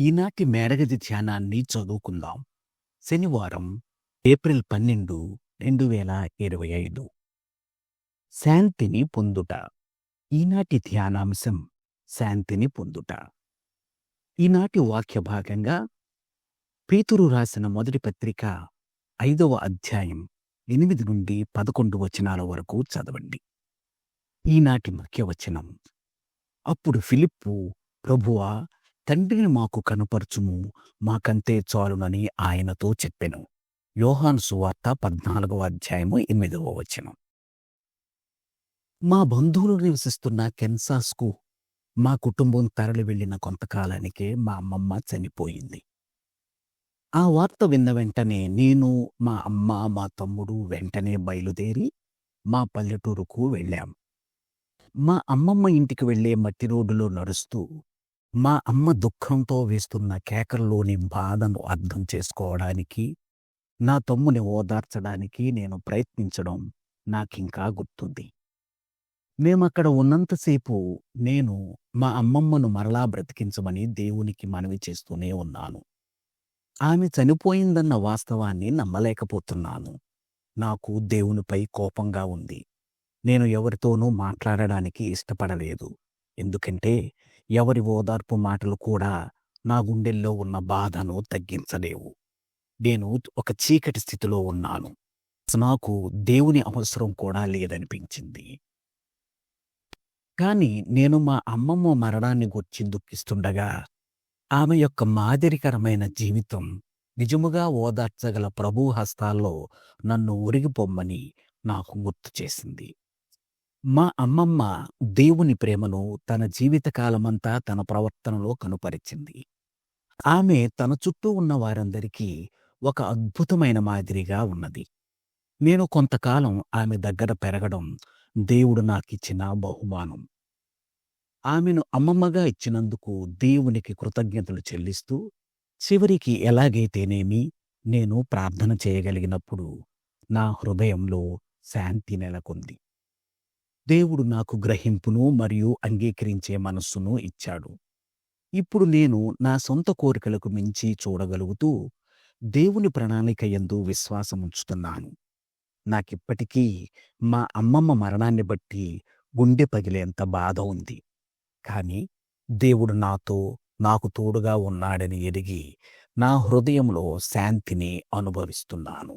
ఈనాటి మేడగది ధ్యానాన్ని చదువుకుందాం. శనివారం ఏప్రిల్ పన్నెండు రెండు వేల ఇరవై ఐదు. శాంతిని పొందుట. ఈనాటి ధ్యానాంశం శాంతిని పొందుట. ఈనాటి వాక్య భాగంగా పేతురు రాసిన మొదటి పత్రిక ఐదవ అధ్యాయం ఎనిమిది నుండి పదకొండు వచనాల వరకు చదవండి. ఈనాటి ముఖ్య వచనం అప్పుడు ఫిలిప్పు ప్రభువా తండ్రిని మాకు కనపరచుము మాకంతే చాలునని ఆయనతో చెప్పెను. యోహాన్ సువార్త పద్నాలుగవ అధ్యాయము ఎనిమిదవ వచనం. మా బంధువులు నివసిస్తున్న కెన్సాస్కు మా కుటుంబం తరలి వెళ్ళిన కొంతకాలానికే మా అమ్మమ్మ చనిపోయింది. ఆ వార్త విన్న వెంటనే నేను మా అమ్మ మా తమ్ముడు వెంటనే బయలుదేరి మా పల్లెటూరుకు వెళ్ళాం. మా అమ్మమ్మ ఇంటికి వెళ్ళే మట్టి రోడ్డులో నడుస్తూ మా అమ్మ దుఃఖంతో వేస్తున్న కేకల్లోని బాధను అర్థం చేసుకోవడానికి నా తమ్ముని ఓదార్చడానికి నేను ప్రయత్నించడం నాకింకా గుర్తుంది. మేమక్కడ ఉన్నంతసేపు నేను మా అమ్మమ్మను మరలా బ్రతికించమని దేవునికి మనవి చేస్తూనే ఉన్నాను. ఆమె చనిపోయిందన్న వాస్తవాన్ని నమ్మలేకపోతున్నాను. నాకు దేవునిపై కోపంగా ఉంది. నేను ఎవరితోనూ మాట్లాడడానికి ఇష్టపడలేదు. ఎందుకంటే ఎవరి ఓదార్పు మాటలు కూడా నా గుండెల్లో ఉన్న బాధను తగ్గించలేవు. నేను ఒక చీకటి స్థితిలో ఉన్నాను. నాకు దేవుని అవసరం కూడా లేదనిపించింది. కాని నేను మా అమ్మమ్మ మరణాన్ని గుర్చి దుఃఖిస్తుండగా ఆమె యొక్క మాదిరికరమైన జీవితం నిజముగా ఓదార్చగల ప్రభు హస్తాల్లో నన్ను ఒరిగిపోమ్మని నాకు గుర్తు చేసింది. మా అమ్మమ్మ దేవుని ప్రేమను తన జీవితకాలమంతా తన ప్రవర్తనలో కనుపరిచింది. ఆమె తన చుట్టూ ఉన్న వారందరికీ ఒక అద్భుతమైన మాదిరిగా ఉన్నది. నేను కొంతకాలం ఆమె దగ్గర పెరగడం దేవుడు నాకిచ్చిన బహుమానం. ఆమెను అమ్మమ్మగా ఇచ్చినందుకు దేవునికి కృతజ్ఞతలు చెల్లిస్తూ చివరికి ఎలాగైతేనేమి నేను ప్రార్థన చేయగలిగినప్పుడు నా హృదయంలో శాంతి నెలకొంది. దేవుడు నాకు గ్రహింపును మరియు అంగీకరించే మనస్సును ఇచ్చాడు. ఇప్పుడు నేను నా సొంత కోరికలకు మించి చూడగలుగుతూ దేవుని ప్రణాళిక యందు విశ్వాసముంచుతున్నాను నాకిప్పటికీ మా అమ్మమ్మ మరణాన్ని బట్టి గుండె పగిలేంత బాధ ఉంది. కాని దేవుడు నాతో నాకు తోడుగా ఉన్నాడని ఎరిగి నా హృదయంలో శాంతిని అనుభవిస్తున్నాను.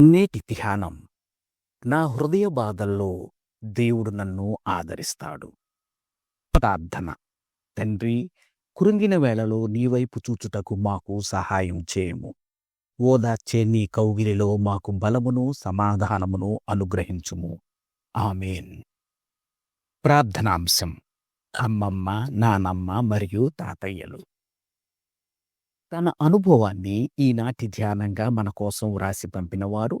నేటి ధ్యానం నా హృదయ బాధల్లో దేవుడు నన్ను ఆదరిస్తాడు. ప్రార్థన. తండ్రి కురింగిన వేళలో నీవైపు చూచుటకు మాకు సహాయం చేయము. ఓదార్చే నీ కౌగిలిలో మాకు బలమును సమాధానమును అనుగ్రహించుము. ఆమెన్. ప్రార్థనాంశం. అమ్మమ్మ నానమ్మ మరియు తాతయ్యలు. తన అనుభవాన్ని ఈనాటి ధ్యానంగా మన కోసం వ్రాసి పంపినవారు